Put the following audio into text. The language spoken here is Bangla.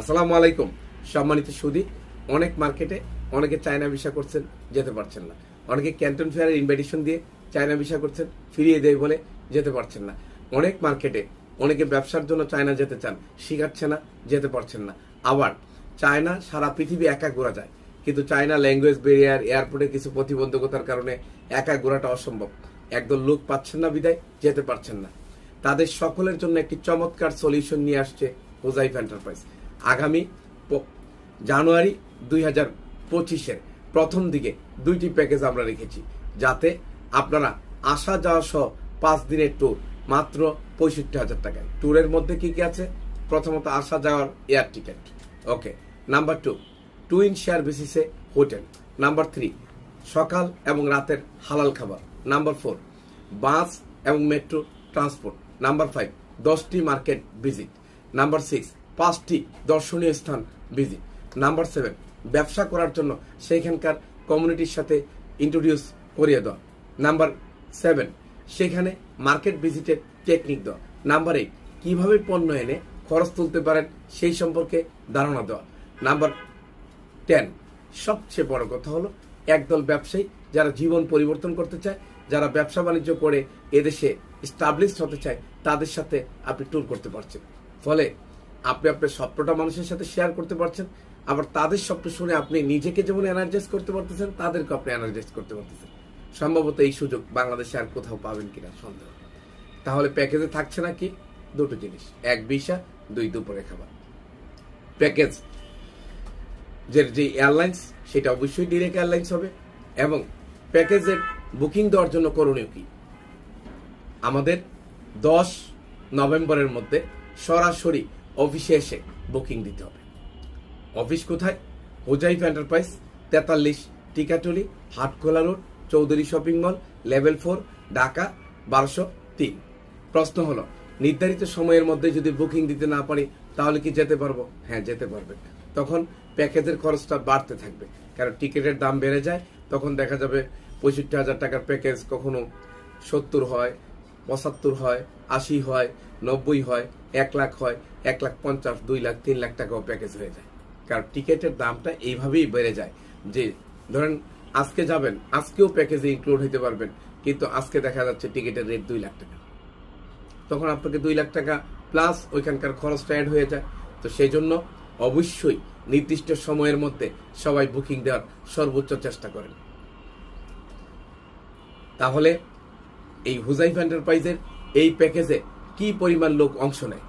আসসালামু আলাইকুম। সম্মানিত সুদী, অনেক মার্কেটে অনেকে চায়না ভিসা করছেন, যেতে পারছেন না। অনেকে ক্যান্টন ফেয়ারের ইনভাইটেশন দিয়ে চায়না ভিসা করছেন, ফিরিয়ে দেয় বলে যেতে পারছেন না। অনেক মার্কেটে অনেকে ব্যবসার জন্য চায়না যেতে চান, শিখাচ্ছে না, যেতে পারছেন না। আবার চায়না সারা পৃথিবী একা ঘোরা যায়, কিন্তু চায়না ল্যাঙ্গুয়েজ ব্যারিয়ার এয়ারপোর্টে কিছু প্রতিবন্ধকতার কারণে একা ঘোরাটা অসম্ভব। একদল লোক পাচ্ছেন না বিদায়, যেতে পারছেন না। তাদের সকলের জন্য একটি চমৎকার সলিউশন নিয়ে আসছে হোজাইফ এন্টারপ্রাইজ আগামী জানুয়ারি দুই হাজার পঁচিশের প্রথম দিকে দুইটি প্যাকেজ আমরা রেখেছি, যাতে আপনারা আসা যাওয়া সহ পাঁচ দিনের ট্যুর মাত্র পঁয়ষট্টি হাজার টাকায়। ট্যুরের মধ্যে কি কি আছে? প্রথমত আসা যাওয়ার air ticket okay number two two in share বেসিসে হোটেল নাম্বার থ্রি সকাল এবং রাতের হালাল খাবার। নাম্বার ফোর বাস এবং মেট্রো ট্রান্সপোর্ট নাম্বার ফাইভ দশটি মার্কেট ভিজিট নাম্বার সিক্স পাঁচটি দর্শনীয় স্থান ভিজিট নাম্বার সেভেন ব্যবসা করার জন্য সেইখানকার কমিউনিটির সাথে ইন্ট্রোডিউস করিয়ে দেওয়া নাম্বার সেভেন সেখানে মার্কেট ভিজিটের টেকনিক দেওয়া নাম্বার এইট কীভাবে পণ্য এনে খরচ তুলতে পারেন সেই সম্পর্কে ধারণা দেওয়া নাম্বার টেন সবচেয়ে বড় কথা হলো একদল ব্যবসায়ী যারা জীবন পরিবর্তন করতে চায়, যারা ব্যবসা বাণিজ্য করে এদেশে স্টাবলিশ হতে চায়, তাদের সাথে আপনি ট্যুর করতে পারছেন। ফলে আপনি আপনার স্বপ্নটা মানুষের সাথে শেয়ার করতে পারছেন, আবার তাদের স্বপ্ন শুনে আপনি নিজেকে যেমন এনার্জাইজ করতে পারতেছেন তাদেরকে আপনি এনার্জাইজ করতে পারতেছেন। সম্ভবত এই সুযোগ বাংলাদেশে আর কোথাও পাবেন কিনা সন্দেহ। তাহলে প্যাকেজে থাকছে না কি দুটো জিনিস। এক বিশা দুই দুপুরে খাবার। প্যাকেজ যে যে এয়ারলাইন্স সেটা অবশ্যই ডিরেক্ট এয়ারলাইন্স হবে। এবং প্যাকেজের বুকিং দেওয়ার জন্য করণীয় কি? আমাদের দশ নভেম্বরের মধ্যে সরাসরি অফিসে এসে বুকিং দিতে হবে। অফিস কোথায়? হোজাইফ এন্টারপ্রাইজ, তেতাল্লিশ Tikatuli, Hatkhola road, Chowdhury shopping mall, level four, Dhaka, বারোশো তিন। প্রশ্ন হলো, নির্ধারিত সময়ের মধ্যে যদি বুকিং দিতে না পারি, তাহলে কি যেতে পারব? হ্যাঁ যেতে পারবে। তখন প্যাকেজের খরচটা বাড়তে থাকবে। কারণ টিকিটের দাম বেড়ে যায়, তখন দেখা যাবে পঁয়ষট্টি হাজার টাকার প্যাকেজ কখনো সত্তর হয় পঁচাত্তর হয়, আশি হয়, নব্বই হয়, এক লাখ হয়, এক লাখ পঞ্চাশ, দুই লাখ, তিন লাখ টাকাও প্যাকেজ হয়ে যায়। কারণ টিকিটের দামটা এইভাবেই বেড়ে যায় যে, ধরেন আজকে যাবেন, আজকেও প্যাকেজে ইনক্লুড হইতে পারবেন, কিন্তু আজকে দেখা যাচ্ছে টিকিটের রেট দুই লাখ টাকা। তখন আপনাকে দুই লাখ টাকা প্লাস ওইখানকার খরচটা অ্যাড হয়ে যায়। তো সেই জন্য অবশ্যই নির্দিষ্ট সময়ের মধ্যে সবাই বুকিং দেওয়ার সর্বোচ্চ চেষ্টা করেন। তাহলে এই হুজাইফ এন্টারপ্রাইজের এই প্যাকেজে কি পরিমাণ লোক অংশ নেয়?